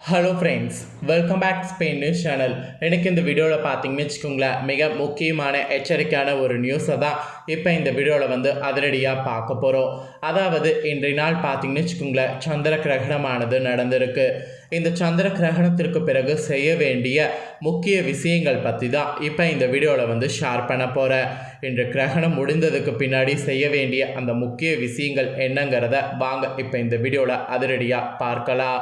Hello friends welcome back Spain news channel எனக்கு இந்த வீடியோவில் பார்த்தீங்கன்னு வச்சுக்கோங்களேன் மிக முக்கியமான எச்சரிக்கையான ஒரு நியூஸை தான் இப்போ இந்த வீடியோவில் வந்து அதிரடியாக பார்க்க போகிறோம் அதாவது இன்றைய நாள் பார்த்தீங்கன்னு வச்சுக்கோங்களேன் சந்திர கிரகணமானது நடந்திருக்கு. இந்த சந்திர கிரகணத்திற்கு பிறகு செய்ய வேண்டிய முக்கிய விஷயங்கள் பற்றி தான் இப்போ இந்த வீடியோவில் வந்து ஷேர் பண்ண போகிறேன் இன்று கிரகணம் முடிந்ததுக்கு பின்னாடி செய்ய வேண்டிய அந்த முக்கிய விஷயங்கள் என்னங்கிறத வாங்க இப்போ இந்த வீடியோவில் அதிரடியாக பார்க்கலாம்.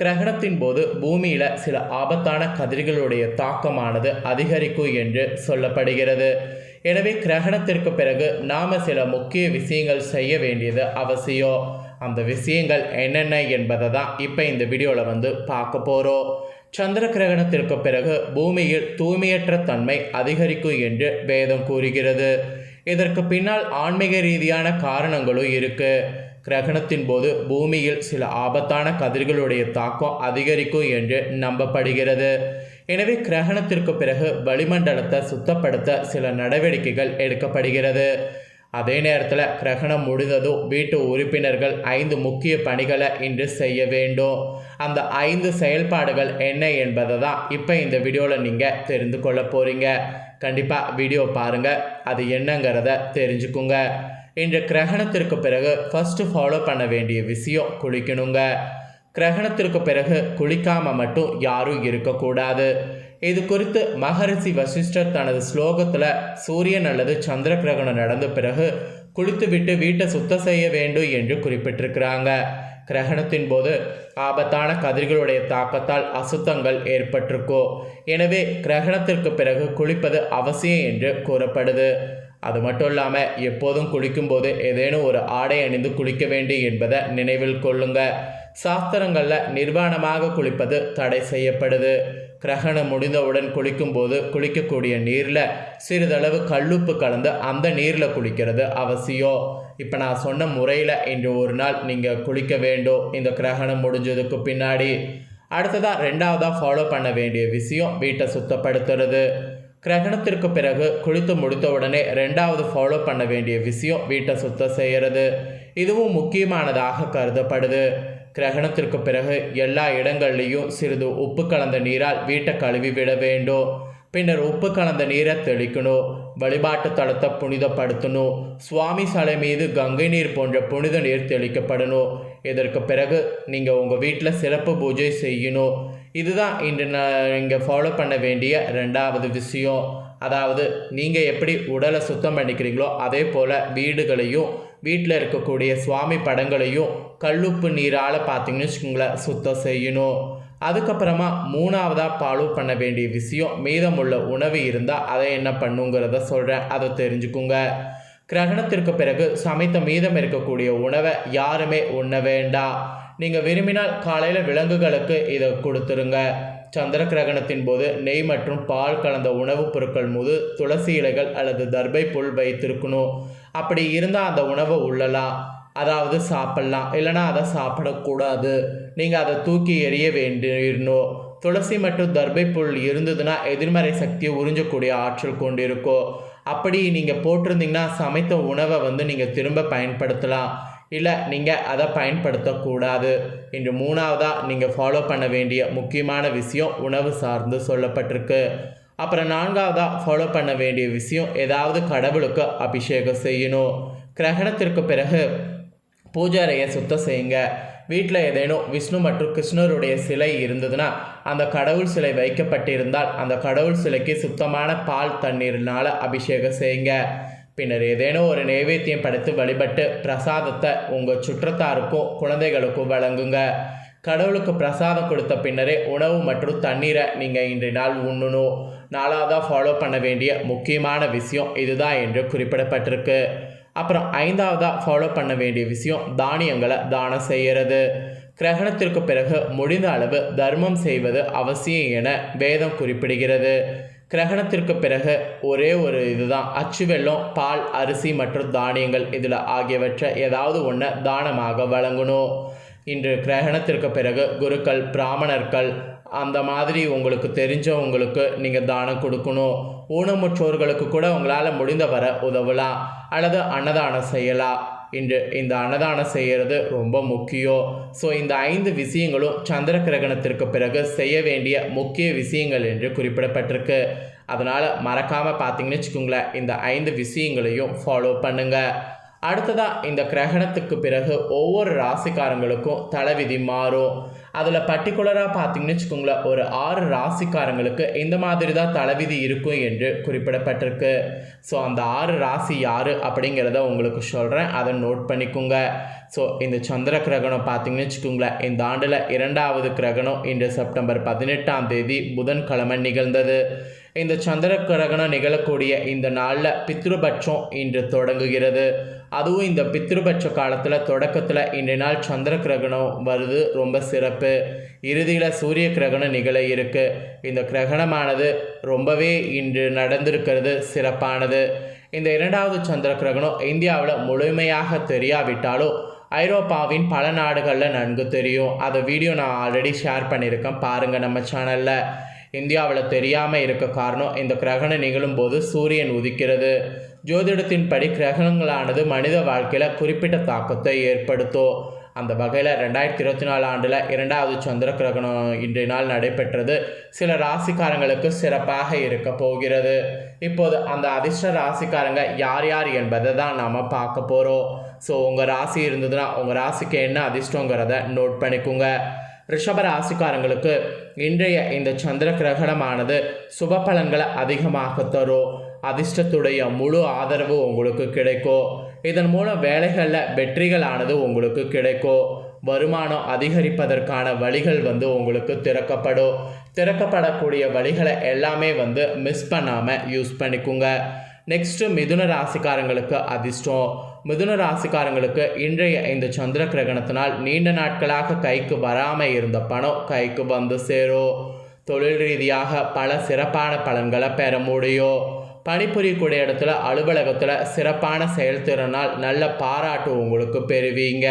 கிரகணத்தின் போது பூமியில் சில ஆபத்தான கதிர்களுடைய தாக்கமானது அதிகரிக்கும் என்று சொல்லப்படுகிறது. எனவே கிரகணத்திற்கு பிறகு நாம் சில முக்கிய விஷயங்கள் செய்ய வேண்டியது அவசியம். அந்த விஷயங்கள் என்னென்ன என்பதை தான் இப்போ இந்த வீடியோவில் வந்து பார்க்க போகிறோம் சந்திர கிரகணத்திற்கு பிறகு பூமியில் தூய்மையற்ற தன்மை அதிகரிக்கும் என்று வேதம் கூறுகிறது. இதற்கு பின்னால் ஆன்மீக ரீதியான காரணங்களும் இருக்குது கிரகணத்தின் போது பூமியில் சில ஆபத்தான கதிர்களுடைய தாக்கம் அதிகரிக்கும் என்று நம்பப்படுகிறது. எனவே கிரகணத்திற்கு பிறகு வளிமண்டலத்தை சுத்தப்படுத்த சில நடவடிக்கைகள் எடுக்கப்படுகிறது. அதே நேரத்தில் கிரகணம் முடிந்ததும் வீட்டு உறுப்பினர்கள் ஐந்து முக்கிய பணிகளை இன்று செய்ய வேண்டும். அந்த ஐந்து செயல்பாடுகள் என்ன என்பதை தான் இப்போ இந்த வீடியோவில் நீங்கள் தெரிந்து கொள்ள போகிறீங்க கண்டிப்பாக வீடியோ பாருங்கள் அது என்னங்கிறத தெரிஞ்சுக்குங்க. இன்று கிரகணத்திற்கு பிறகு ஃபஸ்ட்டு ஃபாலோ பண்ண வேண்டிய விஷயம் குளிக்கணுங்க. கிரகணத்திற்கு பிறகு குளிக்காமல் மட்டும் யாரும் இருக்கக்கூடாது. இது குறித்து மகரிஷி வசிஷ்டர் தனது ஸ்லோகத்தில் சூரியன் அல்லது சந்திர கிரகணம் நடந்த பிறகு குளித்துவிட்டு வீட்டை சுத்தம் செய்ய வேண்டும் என்று குறிப்பிட்டிருக்கிறாங்க. கிரகணத்தின் போது ஆபத்தான கதிர்களுடைய தாக்கத்தால் அசுத்தங்கள் ஏற்பட்டிருக்கோ எனவே கிரகணத்திற்கு பிறகு குளிப்பது அவசியம் என்று கூறப்படுது. அது மட்டும் இல்லாமல் எப்போதும் குளிக்கும்போது ஏதேனும் ஒரு ஆடை அணிந்து குளிக்க வேண்டும் என்பதை நினைவில் கொள்ளுங்க. சாஸ்திரங்களில் நிர்வாணமாக குளிப்பது தடை செய்யப்படுது. கிரகணம் முடிந்தவுடன் குளிக்கும்போது குளிக்கக்கூடிய நீரில் சிறிதளவு கல்லுப்பு கலந்து அந்த நீரில் குளிக்கிறது அவசியம். இப்போ நான் சொன்ன முறையில் இன்று ஒரு நாள் நீங்கள் குளிக்க வேண்டும். இந்த கிரகணம் முடிஞ்சதுக்கு பின்னாடி. அடுத்ததாக ரெண்டாவதாக ஃபாலோ பண்ண வேண்டிய விஷயம் வீட்டை சுத்தப்படுத்துறது. கிரகணத்திற்கு பிறகு குளித்து முடித்த உடனே ரெண்டாவது ஃபாலோ பண்ண வேண்டிய விஷயம் வீட்டை சுத்தம் செய்கிறது இதுவும் முக்கியமானதாக கருதப்படுது. கிரகணத்திற்கு பிறகு எல்லா இடங்கள்லையும் சிறிது உப்பு கலந்த நீரால் வீட்டை கழுவி விட வேண்டும். பின்னர் உப்பு கலந்த நீரை தெளிக்கணும் வழிபாட்டு தளத்தை புனிதப்படுத்தணும் சுவாமி சலை மீது கங்கை நீர் போன்ற புனித நீர் தெளிக்கப்படணும். இதற்கு பிறகு நீங்கள் உங்கள் வீட்டில் சிறப்பு பூஜை செய்யணும். இதுதான் இன்று நான் இங்கே ஃபாலோ பண்ண வேண்டிய ரெண்டாவது விஷயம். அதாவது நீங்கள் எப்படி உடலை சுத்தம் பண்ணிக்கிறீங்களோ அதே போல் வீடுகளையும் வீட்டில் இருக்கக்கூடிய சுவாமி படங்களையும் கல்லுப்பு நீரால் பார்த்தீங்கன்னு வச்சுக்கோங்களேன் சுத்தம் செய்யணும். அதுக்கப்புறமா மூணாவதாக ஃபாலோ பண்ண வேண்டிய விஷயம் மீதமுள்ள உணவு இருந்தால் அதை என்ன பண்ணுங்கிறத சொல்கிறேன் அதை தெரிஞ்சுக்குங்க. கிரகணத்திற்கு பிறகு சமைத்த மீதம் இருக்கக்கூடிய உணவை யாருமே உண்ண வேண்டாம். நீங்கள் விரும்பினால் காலையில் விலங்குகளுக்கு இதை கொடுத்துருங்க. சந்திர கிரகணத்தின் போது நெய் மற்றும் பால் கலந்த உணவுப் பொருட்கள் மீது துளசி இலைகள் அல்லது தர்பை புல் வைத்திருக்கணும். அப்படி இருந்தால் அந்த உணவை உள்ளலாம். அதாவது சாப்பிட்லாம். இல்லைனா அதை சாப்பிடக்கூடாது. நீங்கள் அதை தூக்கி எறிய வேண்டிடணும் துளசி மற்றும் தர்பை புல் இருந்ததுன்னா எதிர்மறை சக்தியை உறிஞ்சக்கூடிய ஆற்றல் கொண்டிருக்கும். அப்படி நீங்கள் போட்டிருந்தீங்கன்னா சமைத்த உணவை வந்து நீங்கள் திரும்ப பயன்படுத்தலாம். இல்லை நீங்கள் அதை பயன்படுத்தக்கூடாது. இன்று மூணாவதாக நீங்கள் ஃபாலோ பண்ண வேண்டிய முக்கியமான விஷயம் உணவு சார்ந்து சொல்லப்பட்டிருக்கு. அப்புறம் நான்காவதாக ஃபாலோ பண்ண வேண்டிய விஷயம் ஏதாவது கடவுளுக்கு அபிஷேகம் செய்யணும். கிரகணத்திற்கு பிறகு பூஜை அறையை சுத்தம் செய்யுங்க. வீட்டில் ஏதேனும் விஷ்ணு மற்றும் கிருஷ்ணருடைய சிலை இருந்ததுன்னா அந்த கடவுள் சிலை வைக்கப்பட்டிருந்தால் அந்த கடவுள் சிலைக்கு சுத்தமான பால் தண்ணீர்னால் அபிஷேகம் செய்யுங்க. பின்னர் ஏதேனும் ஒரு நைவேத்தியம் படைத்து வழிபட்டு பிரசாதத்தை உங்கள் சுற்றத்தாருக்கும் குழந்தைகளுக்கும் வழங்குங்க. கடவுளுக்கு பிரசாதம் கொடுத்த பின்னரே உணவு மற்றும் தண்ணீரை நீங்கள் இன்றைய நாள் உண்ணணும். நாலாவதாக ஃபாலோ பண்ண வேண்டிய முக்கியமான விஷயம் இதுதான் என்று குறிப்பிடப்பட்டிருக்கு. அப்புறம் ஐந்தாவதாக ஃபாலோ பண்ண வேண்டிய விஷயம் தானியங்களை தானம் செய்கிறது கிரகணத்திற்கு பிறகு முடிந்த அளவு தர்மம் செய்வது அவசியம் என வேதம் குறிப்பிடுகிறது. கிரகணத்திற்கு பிறகு ஒரே ஒரு இதுதான். அச்சு வெல்லம் பால் அரிசி மற்றும் தானியங்கள். இதில் ஆகியவற்றை ஏதாவது ஒன்று தானமாக வழங்கணும். இன்று கிரகணத்திற்கு பிறகு குருக்கள் பிராமணர்கள் அந்த மாதிரி உங்களுக்கு தெரிஞ்சவங்களுக்கு நீங்கள் தானம் கொடுக்கணும். ஊனமுற்றோர்களுக்கு கூட உங்களால் முடிந்த வர உதவலாம். அல்லது அன்னதானம் செய்யலாம். இன்று இந்த அன்னதானம் செய்கிறது ரொம்ப முக்கியம் ஸோ இந்த ஐந்து விஷயங்களும் சந்திர கிரகணத்திற்கு பிறகு செய்ய வேண்டிய முக்கிய விஷயங்கள் என்று குறிப்பிடப்பட்டிருக்கு. அதனால் மறக்காமல் பார்த்தீங்கன்னு வச்சுக்கோங்களேன் இந்த ஐந்து விஷயங்களையும் ஃபாலோ பண்ணுங்கள் அடுத்ததாக இந்த கிரகணத்துக்கு பிறகு ஒவ்வொரு ராசிக்காரங்களுக்கும் தலைவிதி மாறும். அதில் பர்டிகுலராக பார்த்தீங்கன்னு வச்சுக்கோங்களேன் ஒரு ஆறு ராசிக்காரங்களுக்கு இந்த மாதிரி தான் தலைவிதி இருக்கும் என்று குறிப்பிடப்பட்டிருக்கு. ஸோ அந்த ஆறு ராசி யார் அப்படிங்கிறத உங்களுக்கு சொல்கிறேன் அதை நோட் பண்ணிக்கோங்க. ஸோ இந்த சந்திர கிரகணம் பார்த்தீங்கன்னு வச்சுக்கோங்களேன் இந்த ஆண்டில் இரண்டாவது கிரகணம் இன்று செப்டம்பர் பதினெட்டாம் தேதி புதன்கிழமை நிகழ்ந்தது. இந்த சந்திர கிரகணம் நிகழக்கூடிய இந்த நாளில் பித்ருபட்சம் இன்று தொடங்குகிறது. அதுவும் இந்த பித்ருபட்ச காலத்தில் தொடக்கத்தில் இன்றைய நாள் சந்திர கிரகணம் வருது. ரொம்ப சிறப்பு. இறுதியில் சூரிய கிரகணம் நிகழ இருக்கு. இந்த கிரகணமானது ரொம்பவே இன்று நடந்திருக்கிறது. சிறப்பானது. இந்த இரண்டாவது சந்திர கிரகணம் இந்தியாவில் முழுமையாக தெரியாவிட்டாலும் ஐரோப்பாவின் பல நாடுகளில் நன்கு தெரியும். அதை வீடியோ நான் ஆல்ரெடி ஷேர் பண்ணியிருக்கேன். பாருங்கள் நம்ம சேனலில். இந்தியாவில் தெரியாமல் இருக்க காரணம் இந்த கிரகணம் நிகழும்போது சூரியன் உதிக்கிறது. ஜோதிடத்தின்படி கிரகணங்களானது மனித வாழ்க்கையில் குறிப்பிட்ட தாக்கத்தை ஏற்படுத்தும். அந்த வகையில் ரெண்டாயிரத்தி இருபத்தி நாலு ஆண்டில் இரண்டாவது சந்திர கிரகணம் இன்றைய நாள் நடைபெற்றது. சில ராசிக்காரங்களுக்கு சிறப்பாக இருக்க போகிறது. இப்போது அந்த அதிர்ஷ்ட ராசிக்காரங்க யார் யார் என்பதை தான் நாம் பார்க்க போகிறோம் ஸோ உங்கள் ராசி இருந்ததுன்னா உங்கள் ராசிக்கு என்ன அதிர்ஷ்டங்கிறத நோட் பண்ணிக்கோங்க. ரிஷப ராசிக்காரங்களுக்கு இன்றைய இந்த சந்திர கிரகணமானது சுப பலன்களை அதிகமாக தரும். அதிர்ஷ்டத்துடைய முழு ஆதரவு உங்களுக்கு கிடைக்கும். இதன் மூலம் வேலைகளில் வெற்றிகளானது உங்களுக்கு கிடைக்கும். வருமானம் அதிகரிப்பதற்கான வழிகள் வந்து உங்களுக்கு திறக்கப்படும். திறக்கப்படக்கூடிய வழிகளை எல்லாமே வந்து மிஸ் பண்ணாமல் யூஸ் பண்ணிக்கோங்க. நெக்ஸ்ட்டு மிதுன ராசிக்காரங்களுக்கு அதிர்ஷ்டம். மிதுன ராசிக்காரங்களுக்கு இன்றைய இந்த சந்திர கிரகணத்தினால் நீண்ட நாட்களாக கைக்கு வராமல் இருந்த பணம் கைக்கு வந்து சேரும். தொழில் ரீதியாக பல சிறப்பான பலன்களை பெற முடியும். பணிபுரியக்கூடிய இடத்துல அலுவலகத்தில் சிறப்பான செயல்திறனால் நல்ல பாராட்டு உங்களுக்கு பெறுவீங்க.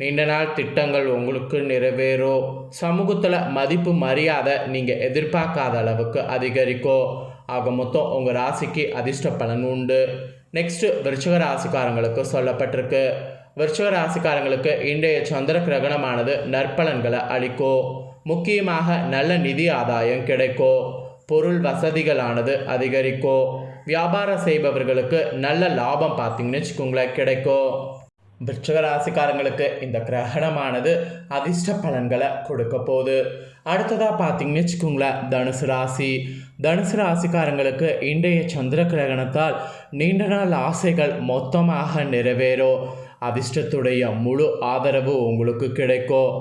நீண்ட நாள் திட்டங்கள் உங்களுக்கு நிறைவேறும் சமூகத்தில் மதிப்பு மரியாதை நீங்கள் எதிர்பார்க்காத அளவுக்கு அதிகரிக்கும் ஆக மொத்தம் உங்கள் ராசிக்கு அதிர்ஷ்ட பலன் உண்டு. நெக்ஸ்ட்டு விருச்சக ராசிக்காரங்களுக்கு சொல்லப்பட்டிருக்கு. விருச்சக ராசிக்காரங்களுக்கு இன்றைய சந்திர கிரகணமானது நற்பலன்களை அளிக்கும் முக்கியமாக நல்ல நிதி ஆதாயம் கிடைக்கும் பொருள் வசதிகளானது அதிகரிக்கும் வியாபாரம் செய்பவர்களுக்கு நல்ல லாபம் பார்த்தீங்கன்னு வச்சுக்கோங்களேன் கிடைக்கும் விருச்சக ராசிக்காரங்களுக்கு இந்த கிரகணமானது அதிர்ஷ்ட பலன்களை கொடுக்க போகுது. அடுத்ததாக பார்த்தீங்கன்னு வச்சுக்கோங்களேன் தனுசு ராசி. தனுசு ராசிக்காரங்களுக்கு இன்றைய சந்திர கிரகணத்தால் நீண்ட நாள் ஆசைகள் மொத்தமாக நிறைவேறும். அதிர்ஷ்டத்துடைய முழு ஆதரவு உங்களுக்கு கிடைக்கும்.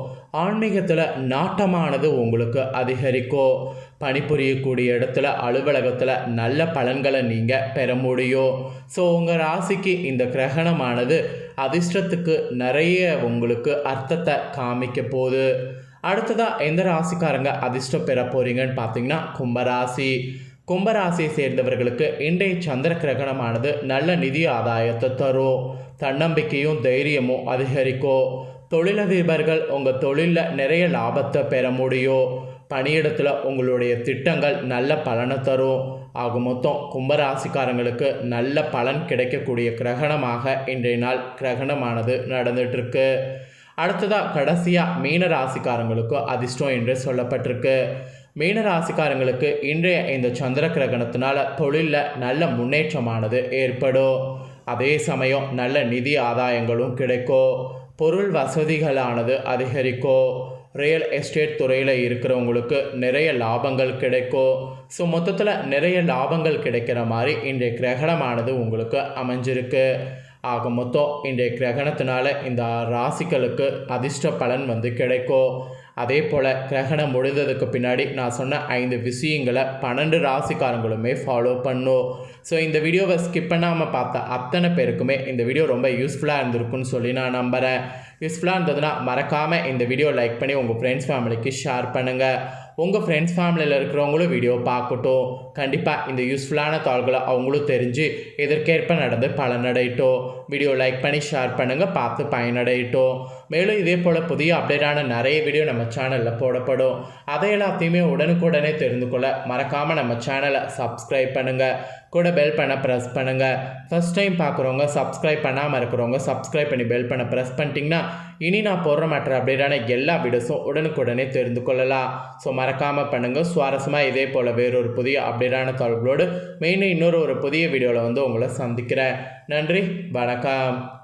ஆன்மீகத்தில் நாட்டமானது உங்களுக்கு அதிகரிக்கும். பணிபுரியக்கூடிய இடத்துல அலுவலகத்தில் நல்ல பலன்களை நீங்கள் பெற முடியும். ஸோ உங்கள் ராசிக்கு இந்த கிரகணமானது அதிர்ஷ்டத்துக்கு நிறைய உங்களுக்கு அர்த்தத்தை காமிக்க போகுது. அடுத்ததாக எந்த ராசிக்காரங்க அதிர்ஷ்டம் பெற போகிறீங்கன்னு பார்த்தீங்கன்னா கும்பராசி. கும்பராசியை சேர்ந்தவர்களுக்கு இன்றைய சந்திர கிரகணமானது நல்ல நிதி ஆதாயத்தை தரும். தன்னம்பிக்கையும் தைரியமும் அதிகரிக்கும். தொழிலதிபர்கள் உங்கள் தொழிலில் நிறைய லாபத்தை பெற முடியும். பணியிடத்தில் உங்களுடைய திட்டங்கள் நல்ல பலனை தரும். ஆக மொத்தம் கும்பராசிக்காரங்களுக்கு நல்ல பலன் கிடைக்கக்கூடிய கிரகணமாக இன்றைய நாள் கிரகணமானது நடந்துகிட்ருக்கு அடுத்ததாக கடைசியாக மீன ராசிக்காரங்களுக்கு அதிர்ஷ்டம் என்று சொல்லப்பட்டிருக்கு. மீன ராசிக்காரங்களுக்கு இன்றைய இந்த சந்திர கிரகணத்தினால தொழிலில் நல்ல முன்னேற்றமானது ஏற்படும். அதே சமயம் நல்ல நிதி ஆதாயங்களும் கிடைக்கும். பொருள் வசதிகளானது அதிகரிக்கும். ரியல் எஸ்டேட் துறையில் இருக்கிறவங்களுக்கு நிறைய லாபங்கள் கிடைக்கும் ஸோ மொத்தத்தில் நிறைய லாபங்கள் கிடைக்கிற மாதிரி இன்றைய கிரகணமானது உங்களுக்கு அமைஞ்சிருக்கு. ஆக மொத்தம் இன்றைய கிரகணத்தினால இந்த ராசிகளுக்கு அதிர்ஷ்ட பலன் வந்து கிடைக்கும். அதே போல் கிரகணம் முடிந்ததுக்கு பின்னாடி நான் சொன்ன ஐந்து விஷயங்களை பன்னெண்டு ராசிக்காரங்களுமே ஃபாலோ பண்ணும். ஸோ இந்த வீடியோவை ஸ்கிப் பண்ணாமல் பார்த்த அத்தனை பேருக்குமே இந்த வீடியோ ரொம்ப யூஸ்ஃபுல்லாக இருந்திருக்குன்னு சொல்லி நான் நம்புகிறேன் யூஸ்ஃபுல்லாக இருந்ததுன்னா மறக்காமல் இந்த வீடியோ லைக் பண்ணி உங்கள் ஃப்ரெண்ட்ஸ் ஃபேமிலிக்கு ஷேர் பண்ணுங்கள் உங்கள் ஃப்ரெண்ட்ஸ் ஃபேமிலியில் இருக்கிறவங்களும் வீடியோ பார்க்கட்டும். கண்டிப்பாக இந்த யூஸ்ஃபுல்லான தாள்களை அவங்களும் தெரிஞ்சு இதற்கேற்ப நடந்து பலனடையட்டும். வீடியோ லைக் பண்ணி ஷேர் பண்ணுங்கள் பார்த்து பயனடையட்டும். மேலும் இதே போல் புதிய அப்டேட்டான நிறைய வீடியோ நம்ம சேனலில் போடப்படும். அதை எல்லாத்தையுமே உடனுக்குடனே தெரிந்து கொள்ள மறக்காமல் நம்ம சேனலை சப்ஸ்கிரைப் பண்ணுங்கள் கூட பெல் பண்ண ப்ரெஸ் பண்ணுங்கள் ஃபஸ்ட் டைம் பார்க்குறவங்க சப்ஸ்கிரைப் பண்ணாமல் இருக்கிறவங்க சப்ஸ்கிரைப் பண்ணி பெல் பண்ண ப்ரெஸ் பண்ணிட்டீங்கன்னா இனி நான் போடுற மற்ற அப்டேட்டான எல்லா வீடியோஸும் உடனுக்குடனே தெரிந்து கொள்ளலாம். ஸோ மறக்காமல் பண்ணுங்கள் சுவாரஸ்யமாக இதே போல் வேறொரு புதிய அப்டேட்டான தகவல்களோடு மெயினாக இன்னொரு ஒரு புதிய வீடியோவில் வந்து உங்களை சந்திக்கிறேன். நன்றி. வணக்கம்.